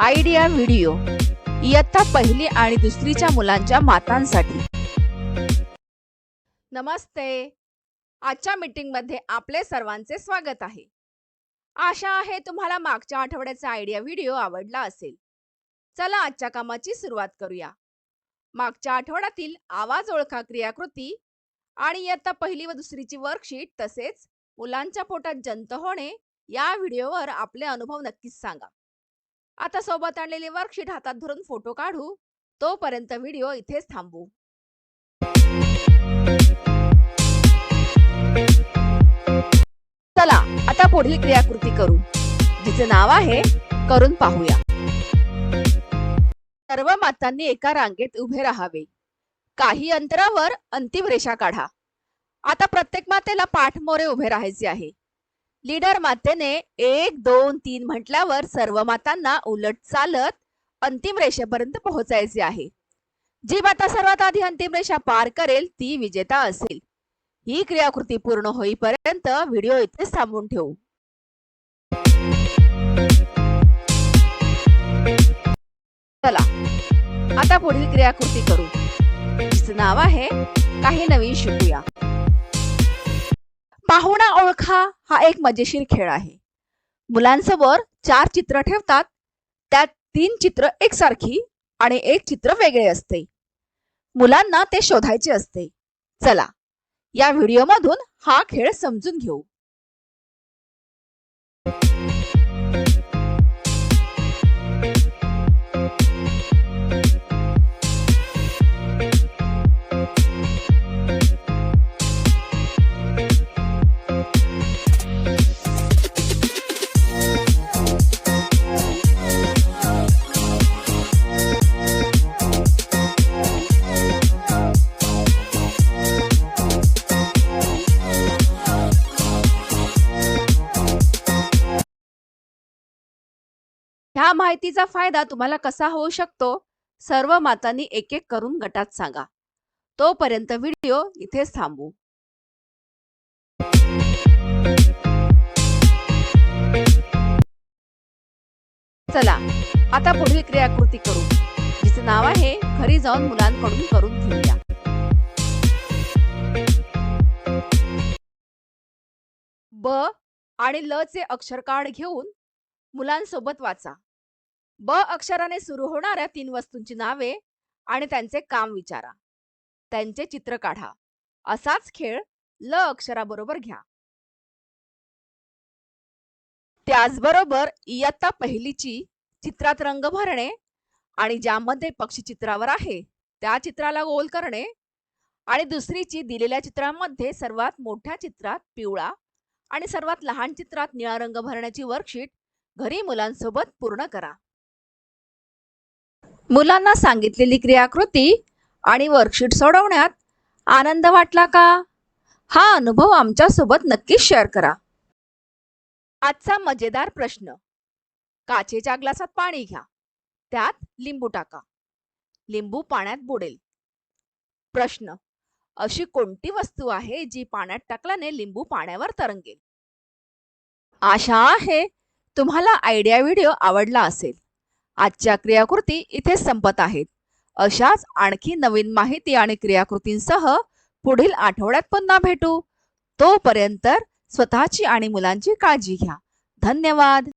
Idea video. इयत्ता पहिली आणि दुसरीच्या मुलांच्या मातांसाठी. नमस्ते. आजच्या मीटिंगमध्ये आपले सर्वांचे स्वागत आहे. आशा आहे तुम्हाला मागच्या आठवड्याचा आयडिया व्हिडिओ आवडला असेल. चला आजच्या कामाची सुरुवात करूया. मागच्या आठवड्यातील आवाज ओळखा क्रियाकृती आणि इयत्ता पहिली व दुसरीची वर्कशीट तसेच मुलांच्या पोटात जंत होणे या व्हिडिओवर आपले अनुभव नक्कीच सांगा. आता सोबत आणलेली वर्कशीट हातात धरून फोटो काढू. तोपर्यंत व्हिडिओ इथेच थांबू चला आता पुढील क्रियाकृती करू. जिचे नाव आहे करून पाहूया. सर्व मातांनी एका रांगेत उभे राहावे. काही अंतरावर अंतिम रेषा काढा. आता प्रत्येक मातेला पाठमोरे उभे राहायचे आहे. लीडर मातेने एक दोन तीन म्हटल्यावर सर्व मातांना उलट चालत अंतिम रेषेपर्यंत पोहोचायचे आहे. जी माता सर्वात आधी अंतिम रेषा पार करेल ती विजेता असेल. ही क्रियाकृती पूर्ण होईपर्यंत व्हिडिओ इथेच थांबवून ठेवू. चला आता पुढील क्रियाकृती करू. तिचं नाव आहे काही नवीन शिकूया. पाहुणा ओळखा हा एक मजेशीर खेळ आहे. मुलांसमोर चार चित्र ठेवतात. त्यात तीन चित्र एकसारखी आणि एक चित्र वेगळे असते. मुलांना ते शोधायचे असते. चला या व्हिडिओमधून हा खेळ समजून घेऊ. ह्या माहितीचा फायदा तुम्हाला कसा होऊ शकतो सर्व मातांनी एक एक करून गटात सांगा. तोपर्यंत व्हिडिओ इथेच थांबू. चला आता पुढील क्रियाकृती करू जिचं नाव आहे घरी जाऊन मुलांकडून करून घेऊया. ब आणि ल चे अक्षर कार्ड घेऊन मुलांसोबत वाचा. ब अक्षराने सुरू होणाऱ्या तीन वस्तूंची नावे आणि त्यांचे काम विचारा. त्यांचे चित्र काढा. असाच खेळ ल अक्षराबरोबर घ्या. त्याचबरोबर इयत्ता पहिलीची चित्रात रंग भरणे आणि ज्यामध्ये पक्षी चित्रावर आहे त्या चित्राला गोल करणे आणि दुसरीची दिलेल्या चित्रामध्ये सर्वात मोठ्या चित्रात पिवळा आणि सर्वात लहान चित्रात निळा रंग भरण्याची वर्कशीट घरी मुलांसोबत पूर्ण करा. मुलांना सांगितलेली क्रियाकृती आणि वर्कशीट सोडवण्यात आनंद वाटला का? हा अनुभव आमच्यासोबत नक्कीच शेअर करा. आजचा मजेदार प्रश्न. काचेच्या ग्लासात पाणी घ्या. त्यात लिंबू टाका. लिंबू पाण्यात बुडेल. प्रश्न. अशी कोणती वस्तू आहे जी पाण्यात टाकल्याने लिंबू पाण्यावर तरंगेल? आशा आहे तुम्हाला आयडिया व्हिडिओ आवडला असेल. आजच्या क्रियाकृती इथे संपत आहेत. अशाच आणखी नवीन माहिती आणि क्रियाकृतींसह पुढील आठवड्यात पुन्हा भेटू. तोपर्यंत स्वतःची आणि मुलांची काळजी घ्या. धन्यवाद.